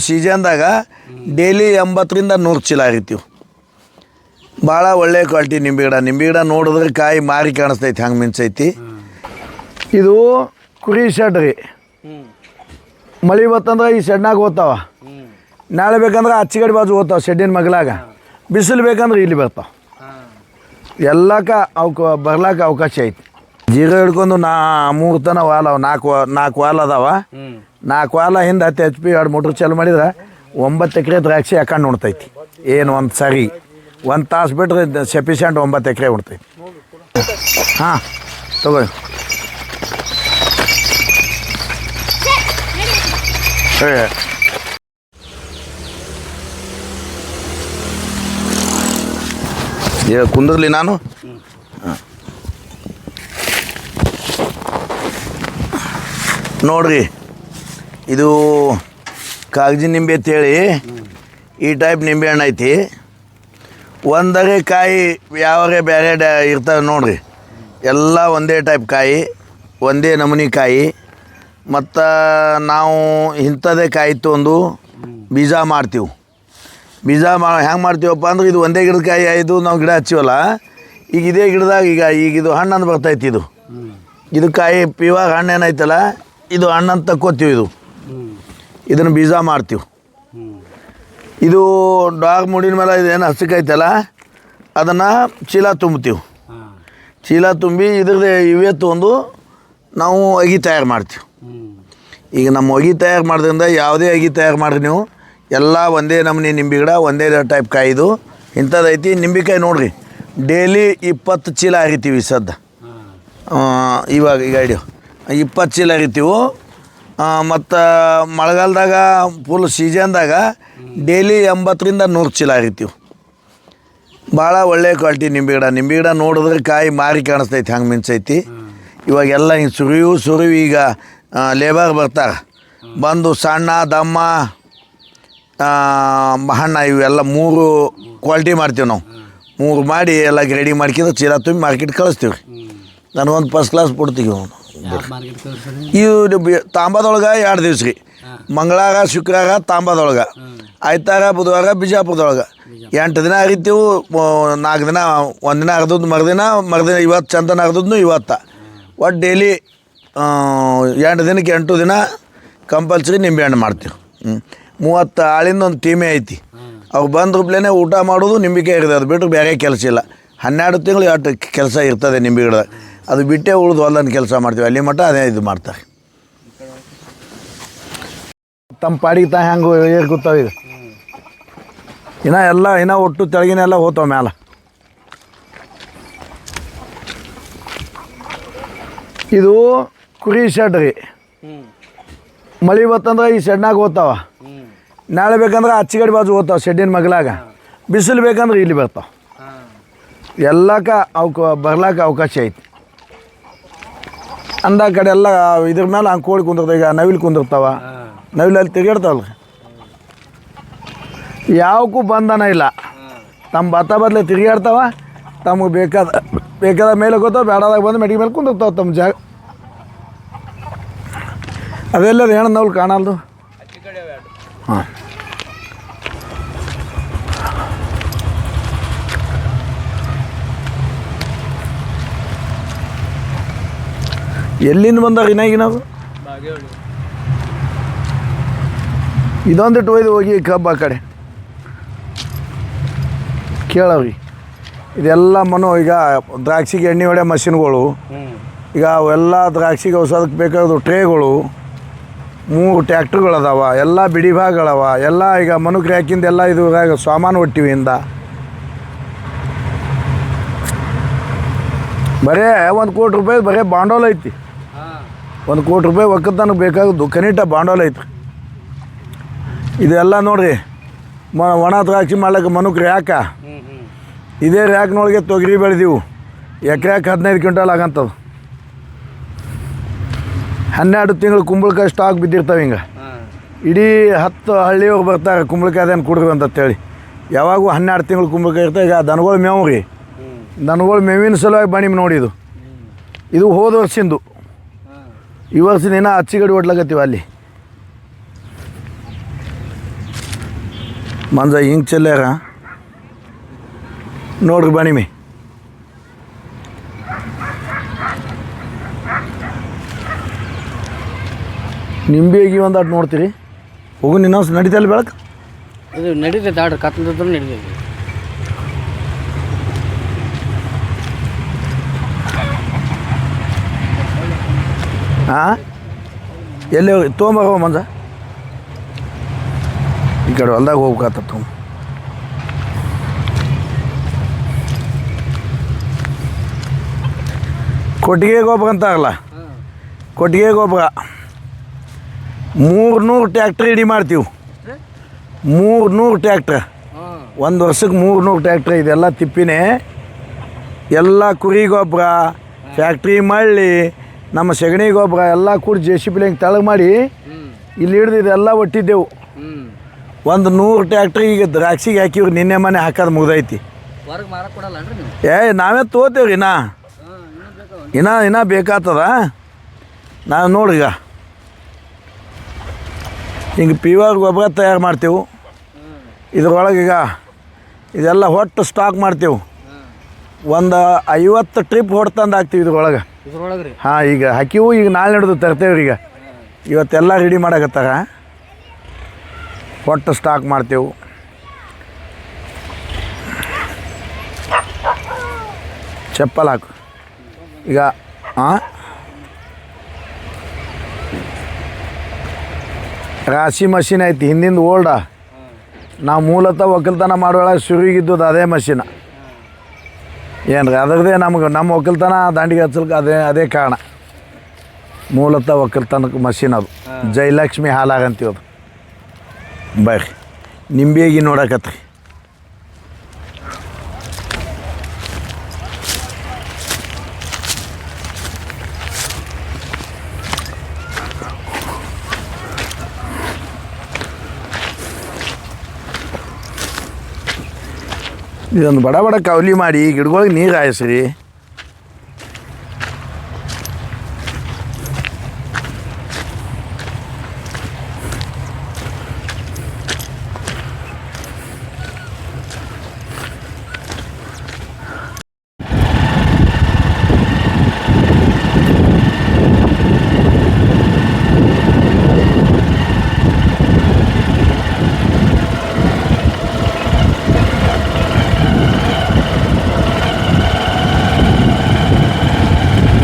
ಸೀಸನ್ದಾಗ daily ಎಂಬತ್ತರಿಂದ ನೂರು ಚೀಲ ಹರಿತೀವಿ. ಭಾಳ ಒಳ್ಳೆ ಕ್ವಾಲಿಟಿ ನಿಂಬೆ ಗಿಡ. ನಿಂಬೆ ಗಿಡ ನೋಡಿದ್ರೆ ಕಾಯಿ ಮಾರಿ ಕಾಣಿಸ್ತೈತಿ, ಹಂಗೆ ಮಿಂಚೈತಿ. ಇದು ಕುರಿ ಶೆಡ್ ರೀ. ಮಳೆ ಬತ್ತಂದ್ರೆ ಈ ಶೆಡ್ನಾಗ ಓದ್ತಾವ ನಾಳೆ ಬೇಕಂದ್ರೆ ಅಚ್ಚಿಗಡಿ ಬಾಜು ಓದ್ತಾವ ಶೆಡ್ಡಿನ ಮಗಲಾಗ. ಬಿಸಿಲು ಬೇಕಂದ್ರೆ ಇಲ್ಲಿ ಬರ್ತಾವ. ಎಲ್ಲಕ್ಕ ಅವಕ ಬರ್ಲಾಕ ಅವಕಾಶ ಐತಿ. ಜೀರೋ ಹಿಡ್ಕೊಂಡು ನಾ ಮೂರು ತನ ವಾಲ ನಾಲ್ಕು ನಾಲ್ಕು ವಾಲ್ ಅದಾವ. ನಾಲ್ಕು ವಾಲ ಹಿಂದೆ ಹತ್ತು ಎಚ್ ಪಿ ಎರಡು ಮೋಟ್ರ್ ಚಾಲು ಮಾಡಿದ್ರೆ ಒಂಬತ್ತು ಎಕರೆ ದ್ರಾಕ್ಷಿ ಹಾಕೊಂಡು ಉಣ್ತೈತಿ. ಏನು ಒಂದು ಸರಿ. ಒಂದು ತಾಸು ಬಿಟ್ರೆ ಸಫಿಷಿಯಂಟ್ ಒಂಬತ್ತು ಎಕರೆ ಉಣ್ತೈತಿ. ಹಾಂ ತಗೋ. ಏ, ಕುಂದಿರ್ಲಿ ನಾನು. ನೋಡ್ರಿ ಇದು ಕಾಗಜಿ ನಿಂಬೆ ಅಂತೇಳಿ. ಈ ಟೈಪ್ ನಿಂಬೆ ಹಣ್ಣು ಐತಿ. ಒಂದರೆ ಕಾಯಿ ಯಾವಾಗ ಬೇರೆ ಡ ಇರ್ತವೆ ನೋಡ್ರಿ. ಎಲ್ಲ ಒಂದೇ ಟೈಪ್ ಕಾಯಿ ಒಂದೇ ನಮೂನಿ ಕಾಯಿ. ಮತ್ತು ನಾವು ಇಂಥದೇ ಕಾಯಿ ತೊಂದು ಬೀಜ ಮಾಡ್ತೀವಿ. ಬೀಜ ಮಾ ಹೆಂಗೆ ಮಾಡ್ತೀವಪ್ಪ ಅಂದ್ರೆ ಇದು ಒಂದೇ ಗಿಡದ ಕಾಯಿ ಆಯಿತು ನಾವು ಗಿಡ ಹಚ್ಚಿವಲ್ಲ ಈಗ ಇದೇ ಗಿಡದಾಗ ಈಗ ಈಗ ಇದು ಹಣ್ಣು ಅಂತ ಬರ್ತೈತಿ ಇದು. ಇದು ಕಾಯಿ ಇವಾಗ ಹಣ್ಣು ಏನೈತಲ್ಲ ಇದು ಹಣ್ಣು ಅಂತ ತಕ್ಕೋತೀವಿ ಇದು. ಇದನ್ನು ಬೀಜ ಮಾಡ್ತೀವಿ ಇದು ಡಾಗ್ ಮುಡಿನ ಮೇಲೆ ಇದೇನು ಹಸಕೈತಲ್ಲ ಅದನ್ನು ಚೀಲ ತುಂಬ್ತೀವಿ ಚೀಲ ತುಂಬಿ ಇದ್ರದ್ದು ಇವೇ ತೊಗೊಂಡು ನಾವು ಅಗಿ ತಯಾರು ಮಾಡ್ತೀವಿ. ಈಗ ನಮ್ಮ ಅಗಿ ತಯಾರು ಮಾಡೋದ್ರಿಂದ ಯಾವುದೇ ಅಗಿ ತಯಾರು ಮಾಡಿರಿ ನೀವು ಎಲ್ಲ ಒಂದೇ ನಮ್ಮನೆ ನಿಂಬೆ ಗಿಡ ಒಂದೇ ಟೈಪ್ ಕಾಯಿದು. ಇಂಥದ್ದೈತಿ ನಿಂಬೆಕಾಯಿ ನೋಡ್ರಿ ಡೈಲಿ ಇಪ್ಪತ್ತು ಚೀಲ ಹರಿತೀವಿ ಸದ್ದ. ಇವಾಗ ಈಗ ಐಡಿಯೋ ಇಪ್ಪತ್ತು ಚೀಲ ಹರಿತೀವಿ ಮತ್ತು ಮಳೆಗಾಲದಾಗ ಫುಲ್ ಸೀಸನ್ದಾಗ ಡೈಲಿ ಎಂಬತ್ತರಿಂದ ನೂರು ಚೀಲ ಆಗಿರ್ತೀವಿ ಭಾಳ ಒಳ್ಳೆಯ ಕ್ವಾಲಿಟಿ ನಿಂಬೆ ಗಿಡ. ನಿಂಬೆ ಗಿಡ ನೋಡಿದ್ರೆ ಕಾಯಿ ಮಾರಿ ಕಾಣಿಸ್ತೈತಿ ಹಂಗೆ ಮಿಂಚೈತಿ. ಇವಾಗೆಲ್ಲ ಹಿಂಗೆ ಸುರಿಯು ಸುರಿವು ಈಗ ಲೇಬರ್ ಬರ್ತಾರೆ. ಬಂದು ಸಣ್ಣ ದಮ್ಮ ಹಣ್ಣ ಇವೆಲ್ಲ ಮೂರು ಕ್ವಾಲಿಟಿ ಮಾಡ್ತೀವಿ ನಾವು. ಮೂರು ಮಾಡಿ ಎಲ್ಲ ರೆಡಿ ಮಾಡ್ಕಿದ್ರೆ ಚೀಲ ತುಂಬಿ ಮಾರ್ಕೆಟ್ ಕಳಿಸ್ತೀವಿ ನನಗೊಂದು ಫಸ್ಟ್ ಕ್ಲಾಸ್ ಕೊಡ್ತೀವಿ ಅವನು ಇವು ತಾಂಬದೊಳಗೆ ಎರಡು ದಿವ್ಸ ರೀ ಮಂಗಳಾರ ಶುಕ್ರಾಗ ತಾಂಬದೊಳಗೆ. ಆಯ್ತಾರ ಬುಧವಾರ ಬಿಜಾಪುರದೊಳಗೆ. ಎಂಟು ದಿನ ಆಗಿತ್ತು ನಾಲ್ಕು ದಿನ ಒಂದು ದಿನ ಹರಿದದ್ದು ಮರುದಿನ ಮರುದಿನ ಇವತ್ತು ಚಂದನ ಹರಿದದ್ದು ಇವತ್ತು. ಒಟ್ಟು ಡೈಲಿ ಎಂಟು ದಿನಕ್ಕೆ ಎಂಟು ದಿನ ಕಂಪಲ್ಸರಿ ನಿಂಬೆಹಣ್ಣು ಮಾಡ್ತೀವಿ. ಹ್ಞೂ ಮೂವತ್ತು ಆಳಿಂದ ಒಂದು ಟೀಮೇ ಐತಿ. ಅವ್ರು ಬಂದ ಊಟ ಮಾಡೋದು ನಿಂಬಿಕೆ ಇರ್ತದೆ. ಅದು ಬಿಟ್ಟರೆ ಬೇರೆ ಕೆಲಸ ಇಲ್ಲ. ಹನ್ನೆರಡು ತಿಂಗಳು ಎಷ್ಟು ಕೆಲಸ ಇರ್ತದೆ ನಿಂಬೆ ಗಿಡದಾಗ ಅದು ಬಿಟ್ಟೆ ಉಳಿದು ಹೊಲದ ಕೆಲಸ ಮಾಡ್ತೀವಿ. ಅಲ್ಲಿ ಮಟ್ಟ ಅದೇ ಇದು ಮಾಡ್ತಾರೆ. ತಮ್ಮ ಪಾಡಿಗೆ ತಾ ಹೆಂಗೆ ಏರ್ ಕೂತಾವ ಇದು. ಇನ್ನ ಎಲ್ಲ, ಇನ್ನ ಒಟ್ಟು ತೆಳಗಿನೆಲ್ಲ ಹೋತಾವ ಮ್ಯಾಲ. ಇದು ಕುರಿ ಶೆಡ್ ರೀ. ಮಳೆ ಬತ್ತಂದ್ರೆ ಈ ಶೆಡ್ನಾಗ ಓದ್ತಾವ ನಾಳೆ ಬೇಕಂದ್ರೆ ಅಚ್ಚಗಡಿ ಬಾಜು ಓದ್ತಾವ ಶೆಡ್ಡಿನ ಮಗ್ಲಾಗ. ಬಿಸಿಲು ಬೇಕಂದ್ರೆ ಇಲ್ಲಿ ಬರ್ತಾವ. ಎಲ್ಲಕ್ಕ ಅವ್ಕ ಬರ್ಲಾಕ ಅವಕಾಶ ಐತಿ. ಅಂದ ಕಡೆ ಎಲ್ಲ ಇದ್ರ ಮೇಲೆ ಹಂಗೆ ಕೋಳಿ ಕುಂದಿರ್ತಾವ. ಈಗ ನವಿಲು ಕುಂದಿರ್ತಾವ. ನವಿಲಲ್ಲಿ ತಿರುಗಾಡ್ತಾವಲ್ಲ ಯಾವಕ್ಕೂ ಬಂಧನ ಇಲ್ಲ. ತಮ್ಮ ಭತ್ತ ಬದಲೇ ತಿರುಗಾಡ್ತಾವ ತಮಗೆ ಬೇಕಾದ ಬೇಕಾದ ಮೇಲೆ ಗೊತ್ತಾವ ಬೇಡದಾಗ ಬಂದು ಮೆಡಿಗೆ ಮೇಲೆ ಕುಂದಿರ್ತಾವ ತಮ್ಮ ಜಾಗ ಅದೆಲ್ಲದ ಏನು ನವ್ಲು ಕಾಣಲ್ದು. ಹಾಂ. ಎಲ್ಲಿಂದ ಬಂದಾಗ ಇನ್ನಾಗಿ ಇದೊಂದು ಇದೊಂದಿಟ್ಟು ಒಯ್ದು ಹೋಗಿ ಕಬ್ಬು ಆ ಕಡೆ. ಕೇಳವ್ರಿ. ಇದೆಲ್ಲ ಮನು ಈಗ ದ್ರಾಕ್ಷಿಗೆ ಎಣ್ಣೆ ಹೊಡೆ ಮಷಿನ್ಗಳು. ಈಗ ಅವೆಲ್ಲ ದ್ರಾಕ್ಷಿಗೆ ಔಷಧಕ್ಕೆ ಬೇಕಾದ ಟ್ರೇಗಳು. ಮೂರು ಟ್ಯಾಕ್ಟ್ರುಗಳದಾವ ಎಲ್ಲ ಬಿಡಿ ಭಾಗಗಳವ, ಎಲ್ಲ ಈಗ ಮನು ಕ್ರ್ಯಾಕಿಂದ ಎಲ್ಲ ಇದು ಸಾಮಾನು ಒಟ್ಟಿವಿಂದ ಬರೇ ಒಂದು ಕೋಟಿ ರೂಪಾಯಿ, ಬರೇ ಬಾಂಡೋಲ್ ಐತಿ. ಒಂದು ಕೋಟಿ ರೂಪಾಯಿ ಒಕ್ಕತನಕ್ಕೆ ಬೇಕಾಗದ್ದು ಕನಿಷ್ಠ ಬಾಂಡೋಲ್ ಐತೆ ಇದೆಲ್ಲ ನೋಡ್ರಿ, ಮ, ಒಣ ದ್ರಾಕ್ಷಿ ಮಾಡ್ಲಿಕ್ಕೆ ಮನುಕ್ ರ್ಯಾಕ ಇದೇ ರ್ಯಾಕ್ನೊಳಗೆ ತೊಗರಿ ಬೆಳೆದೀವು. ಎಕರೆಕ್ಕೆ ಹದಿನೈದು ಕ್ವಿಂಟಲ್ ಆಗಂಥದ್ದು ಹನ್ನೆರಡು ತಿಂಗಳು ಕುಂಬಳಕಾಯಿ ಸ್ಟಾಕ್ ಬಿದ್ದಿರ್ತಾವೆ ಹಿಂಗೆ. ಇಡೀ ಹತ್ತು ಹಳ್ಳಿಯವ್ರು ಬರ್ತಾರೆ, ಕುಂಬಳಕಾಯಿ ಅದೇನು ಅಂತ ಅಂತೇಳಿ. ಯಾವಾಗೂ ಹನ್ನೆರಡು ತಿಂಗಳು ಕುಂಬಳಕಾಯಿ ಇರ್ತಾವೆ ಈಗ ದನಗಳು ಮೇವು ರೀ ದನಗಳು ಮೇವಿನ ಸಲುವಾಗಿ ಬಣಿ ನೋಡಿ ಇದು ಇದು ಹೋದ ವರ್ಷಿಂದು. ಈ ವರ್ಷದ ಏನೋ ಅಚ್ಚಿಗಡಿ ಹೊಡ್ಲಾಕತ್ತೀವಿ ಅಲ್ಲಿ. ಮಂಜ ಹಿಂಗೆ ಚೆಲ್ಲಾರ ನೋಡ್ರಿ ಬಣಿಮಿ ನಿಂಬೆಗಿ ಒಂದು ಆಟ ನೋಡ್ತೀರಿ. ಹೋಗು ನಿನ್ನೊಂದು ನಡೀತಲ್ಲ ಬೆಳಕು. ಇದು ನಡೀತೈತೆ ಆಡ್ರಿ ಕತ್ತಲಿದ್ರು ನಡೀತೈತಿ. ಹಾಂ ಎಲ್ಲಿ ಹೋಗಿ ತೊಗೊಂಬರೋ ಮಂಜ. ಈ ಕಡೆ ಹೊಲ್ದಾಗ ಹೋಗ್ಬೇಕಾತ ತೊಗೊಂಬ ಕೊಟ್ಟಿಗೆ ಗೊಬ್ಬರ ಆಗಲ್ಲ. ಕೊಟ್ಟಿಗೆ ಗೊಬ್ಬರ. ಮೂರ್ನೂರು ಟ್ಯಾಕ್ಟ್ರ್ ಇಡೀ ಮಾಡ್ತೀವಿ. ಮೂರ್ನೂರು ಟ್ಯಾಕ್ಟ್ರ್ ಹಾಂ ಒಂದು ವರ್ಷಕ್ಕೆ ಮೂರ್ನೂರು ಟ್ಯಾಕ್ಟ್ರ್ ಇದೆಲ್ಲ ತಿಪ್ಪಿನೇ. ಎಲ್ಲ ಕುರಿ ಗೊಬ್ಬರ, ಫ್ಯಾಕ್ಟ್ರಿ ಮಳ್ಳಿ ನಮ್ಮ ಸೆಗಣಿ ಗೊಬ್ಬರ ಎಲ್ಲ ಕೂಡ ಜೆ ಸಿ ಪಿ ಹಿಂಗೆ ತೆಳಗೆ ಮಾಡಿ ಇಲ್ಲಿ ಹಿಡ್ದು ಇದೆಲ್ಲ ಒಟ್ಟಿದ್ದೆವು. ಒಂದು ನೂರು ಟ್ಯಾಕ್ಟ್ರಿ ಈಗ ದ್ರಾಕ್ಷಿಗೆ ಹಾಕಿವ್ರಿ ನಿನ್ನೆ ಮನೆ ಹಾಕೋದು ಮುಗ್ದೈತಿ. ಏ ನಾವೇ ತೋತೇವ್ರಿ ನಾ ಇನ್ನೂ. ಇನ್ನ ಇನ್ನ ಬೇಕಾಗ್ತದ ನಾವು ನೋಡ್ರಿಗ ಈಗ. ಹಿಂಗೆ ಪಿವರ್ ಗೊಬ್ಬರ ತಯಾರು ಮಾಡ್ತೇವೆ. ಇದ್ರೊಳಗೆ ಈಗ ಇದೆಲ್ಲ ಹೊಟ್ಟು ಸ್ಟಾಕ್ ಮಾಡ್ತೇವೆ. ಒಂದು ಐವತ್ತು ಟ್ರಿಪ್ ಹೊಡ್ತಂದು ಹಾಕ್ತೀವಿ ಇದ್ರೊಳಗೆ. ಇದ್ರೊಳಗೆ ರೀ ಹಾಂ ಈಗ ಹಾಕಿವು ಈಗ ನಾಳೆ ನಡೆದು ತರ್ತೇವ್ರಿ ಈಗ. ಇವತ್ತೆಲ್ಲ ರೆಡಿ ಮಾಡಕತ್ತಾರ. ಒಟ್ಟು ಸ್ಟಾಕ್ ಮಾಡ್ತೇವೆ. ಚಪ್ಪಲ್ ಹಾಕು. ಈಗ ಹಾಂ ರಾಶಿ ಮಷಿನ್ ಐತಿ ಹಿಂದಿಂದ ಓಲ್ಡ ನಾವು ಮೂಲತಃ ಒಕ್ಕಲ್ತನ ಮಾಡುವಾಗ ಶುರುವಿಗಿದ್ದದ್ದು ಅದೇ ಮಷಿನ ಏನು ರೀ ಅದರದೇ ನಮ್ಗೆ ನಮ್ಮ ಒಕ್ಕಲ್ತನ ದಾಂಡಿಗೆ ಹಚ್ಚಲಿಕ್ಕೆ ಅದೇ ಅದೇ ಕಾರಣ. ಮೂಲತಃ ಒಕ್ಕಲ್ತನಕ್ಕೆ ಮಷಿನ್ ಅದು. ಜಯಲಕ್ಷ್ಮಿ ಹಾಲಾಗಂತೀವಿ ಅದು. ಬರ್ರಿ ನಿಂಬೆಗಿ ನೋಡಕತ್ರಿ. ಇದೊಂದು ಬಡ ಬಡ ಕವಲಿ ಮಾಡಿ ಗಿಡಗಳಿಗೆ ನೀರು ಹಾಯಿಸ್ರಿ.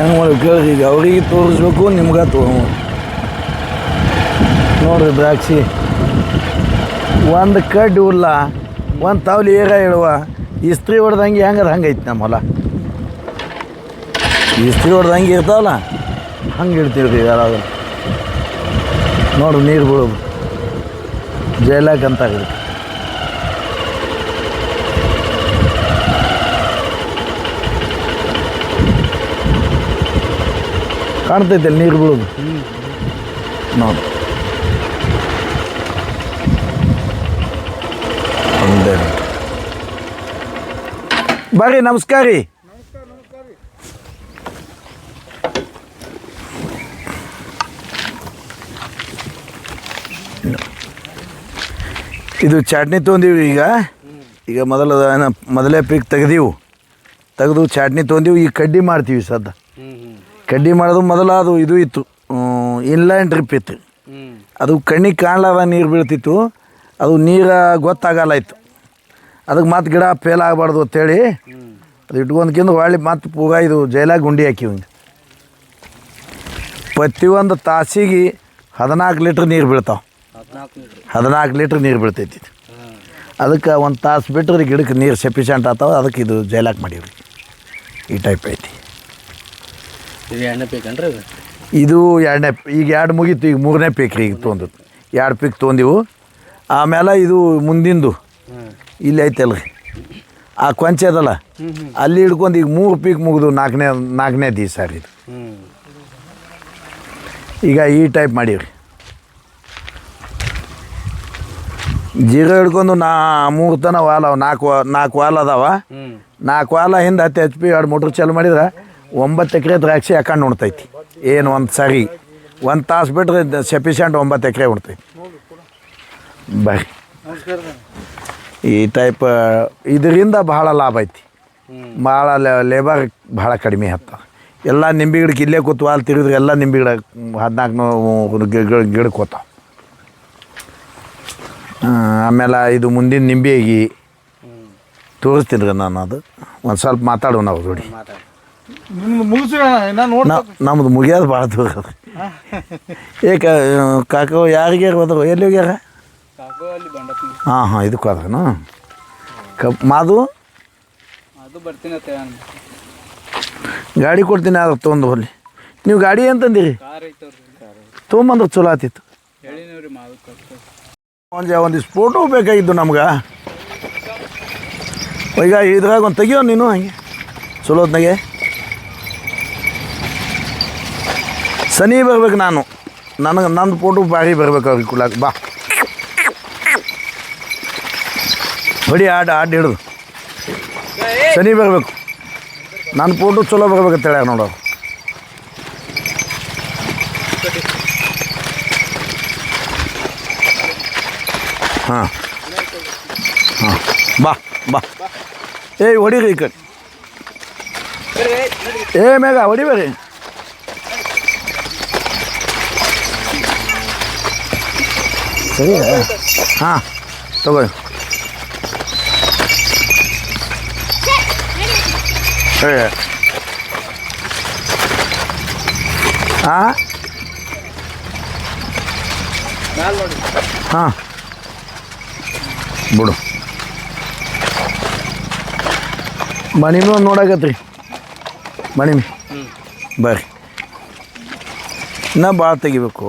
ಹೆಂಗೆ ಮಾಡ್ಬೇಕು ಈಗ ಅವ್ರಿಗೆ ತೋರಿಸ್ಬೇಕು, ನಿಮ್ಗೆ ತಗೋ ನೋಡ್ರಿ ದ್ರಾಕ್ಷಿ. ಒಂದು ಕಡ್ಡಿ ಉಲ್ಲ ಒಂದು ತಾವ್ಲಿ ಏರ ಇಡುವ ಇಸ್ತ್ರಿ ಹೊಡ್ದಂಗೆ ಹೆಂಗದ ಹಂಗೈತಿ ನಮ್ಮ ಹೊಲ? ಇಸ್ತ್ರಿ ಹೊಡ್ದಂಗೆ ಇರ್ತಾವಲ್ಲ, ಹಂಗೆ ಇಡ್ತೀವಿ ರೀ ಯಾರಾಗ ನೋಡ್ರಿ ನೀರು ಬೀಳೋದು. ಜೈಲಾಕ್ ಅಂತ ಇದಕ್ಕೆ ಕಾಣ್ತೈತೆ ಅಲ್ಲಿ ನೀರು ಬೀಳೋದು ನೋಡಿ. ಬರ್ರಿ ನಮಸ್ಕಾರ ರೀ. ಇದು ಚಾಟ್ನಿ ತೊಗೊಂದೀವಿ ಈಗ. ಈಗ ಮೊದಲು ಮೊದಲೇ ಪೀಕ್ ತೆಗೆದೀವು. ತೆಗೆದು ಚಾಟ್ನಿ ತೊಗೊಂದೀವಿ ಈಗ ಕಡ್ಡಿ ಮಾಡ್ತೀವಿ ಸದ್ದ. ಕಡ್ಡಿ ಮಾಡೋದು ಮೊದಲು ಅದು ಇದು ಇತ್ತು ಇನ್ಲೈನ್ ಟ್ರಿಪ್ ಇತ್ತು. ಅದು ಕಣ್ಣಿಗೆ ಕಾಣಲಾರ ನೀರು ಬೀಳ್ತಿತ್ತು ಅದು ನೀರು ಗೊತ್ತಾಗಲ್ಲ ಇತ್ತು. ಅದಕ್ಕೆ ಮತ್ತೆ ಗಿಡ ಫೇಲ್ ಆಗಬಾರ್ದು ಅಂತೇಳಿ ಅದು ಇಟ್ಕೊಂಡ್ಕಿಂದ ಹೊಳ್ಳಿ ಮತ್ತೆ ಪೂಗ ಇದು ಜೈಲಾಗ ಗುಂಡಿ ಹಾಕಿವಿ ಪ್ರತಿಯೊಂದು ತಾಸಿಗೆ ಹದಿನಾಲ್ಕು ಲೀಟ್ರ್ ನೀರು ಬೀಳ್ತಾವೆ. ಹದಿನಾಲ್ಕು ಲೀಟ್ರ್. ನೀರು ಬೀಳ್ತೈತಿ ಅದಕ್ಕೆ ಒಂದು ತಾಸು ಬಿಟ್ಟರೆ ಗಿಡಕ್ಕೆ ನೀರು ಸಫಿಷಿಯಂಟ್ ಆಗ್ತಾವೆ ಅದಕ್ಕೆ ಇದು ಜೈಲಾಕ್ ಮಾಡೀವಿ ಈ ಟೈಪ್ ಐತಿ. ಇದು ಎಣ್ಣೆ ಬೇಕನ್ರಿ ಅದು? ಇದು ಎರಡನೇ ಈಗ ಎರಡು ಮುಗೀತು ಈಗ ಮೂರನೇ ಪೀಕ್ ರೀ ಈಗ ತೊಗೊಂಡು ಎರಡು ಪೀಕ್ ತೊಗೊಂಡಿವು. ಆಮೇಲೆ ಇದು ಮುಂದಿಂದು. ಇಲ್ಲಿ ಐತಲ್ಲ ರೀ ಆ ಕೊಂಚ ಅದಲ್ಲ. ಅಲ್ಲಿ ಹಿಡ್ಕೊಂಡು ಈಗ ಮೂರು ಪೀಕ್ ಮುಗಿದು ನಾಲ್ಕನೇ ನಾಲ್ಕನೇ ದಿವಸ ರೀ ಇದು. ಈಗ ಈ ಟೈಪ್ ಮಾಡೀವಿ ಜೀರೋ ಹಿಡ್ಕೊಂಡು ನಾ ಮೂರು ತನ ವಾಲ್ ಅವ ನಾಲ್ಕು ನಾಲ್ಕು ವಾಲ್ ಅದಾವ. ನಾಲ್ಕು ವಾಲ ಹಿಂದೆ ಹತ್ತು ಎಚ್ ಪಿ ಎರಡು ಮೋಟ್ರ್ ಚಾಲು ಮಾಡಿದ್ರೆ ಒಂಬತ್ತು ಎಕರೆ ದ್ರಾಕ್ಷಿ ಹಾಕೊಂಡು ಉಣ್ತೈತಿ. ಏನು ಒಂದು ಸರಿ. ಒಂದು ತಾಸು ಬಿಟ್ಟರೆ ಸಫಿಷಿಯಂಟ್ ಒಂಬತ್ತು ಎಕರೆ ಉಣ್ತೈತಿ. ಬರ್ರಿ. ಈ ಟೈಪ್ ಇದರಿಂದ ಭಾಳ ಲಾಭ ಐತಿ. ಭಾಳ ಲೇಬರ್ ಭಾಳ ಕಡಿಮೆ ಹತ್ತ ಎಲ್ಲ ನಿಂಬೆ ಗಿಡಕ್ಕೆ ಇಲ್ಲೇ ಕೂತು ಅಲ್ಲಿ ತಿರುಗಿದ್ರೆ ಎಲ್ಲ ನಿಂಬೆ ಗಿಡ ಹದಿನಾಲ್ಕು ಗಿಡ ಗಿಡಕ್ಕೆ ಹೋತಾವ. ಆಮೇಲೆ ಇದು ಮುಂದಿನ ನಿಂಬೆಗಿ ತೋರಿಸ್ತೀನಿ ನಾನು ಅದು. ಒಂದು ಸ್ವಲ್ಪ ಮಾತಾಡೋಣ ನಾವು ನೋಡಿ ಮುಗಿಸಿ ನಮ್ದು ಮುಗಿಯೋದು ಭಾಳ ದೂರ ಏ ಏಕ ಕಾಕ ಯಾರಿಗೆ ಹೋದ್ರು ಎಲ್ಲಿ ಹೋಗ್ಯಾರ? ಹಾಂ ಹಾಂ ಇದಕ್ಕೆ ಹೋದ್ರನು ಕಪ್ ಮಾದು? ಗಾಡಿ ಕೊಡ್ತೀನಿ ಅದ್ರ ತೊಗೊಂಡು ಹೋಗ್ಲಿ. ನೀವು ಗಾಡಿ ಅಂತಂದಿರಿ ಕಾರ್ ತೊಗೊಂಬಂದ್ರೆ ಚಲೋ ಆತಿತ್ತು. ಒಂದು ಒಂದು ಫೋಟೋ ಬೇಕಾಗಿದ್ದು ನಮ್ಗೆ. ಈಗ ಇದ್ರಾಗ ಒಂದು ತೆಗಿಯೋ ನೀನು ಹಂಗೆ. ಚಲೋ ಹೊತ್ನಾಗೆ. ಸನಿ ಬರ್ಬೇಕು ನಾನು. ನನಗೆ ನಂದು ಫೋಟೋ ಬಾರಿ ಬರ್ಬೇಕು ಅವ್ರಿಗೆ ಕುಲಾಕ ಬಾ. ಬಡಿ ಆಡ್ ಆಡ್ ಹಿಡಿದು. ಸನಿ ಬರಬೇಕು. ನನ್ನ ಫೋಟೋ ಚಲೋ ಬರ್ಬೇಕು ಹೇಳ್ಯಾರ ನೋಡು ಹಾಂ. ಹಾಂ. ಬಾ ಬಾ. ಏಯ್ ಹೊಡಿರಿ ಈ ಕಡೆ. ಏ, ಮೇಘ ಹೊಡಿಬೇರಿ ಸರಿ ಹಾಂ ತಗೋ ಹಾಂ? ಹಾಂ. ಬಿಡು. ಮಣಿನೂ ನೋಡಾಕತ್ರಿ. ಮಣಿಮಿ ಬರ್ರಿ. ಇನ್ನೂ ಭಾಳ ತೆಗಿಬೇಕು.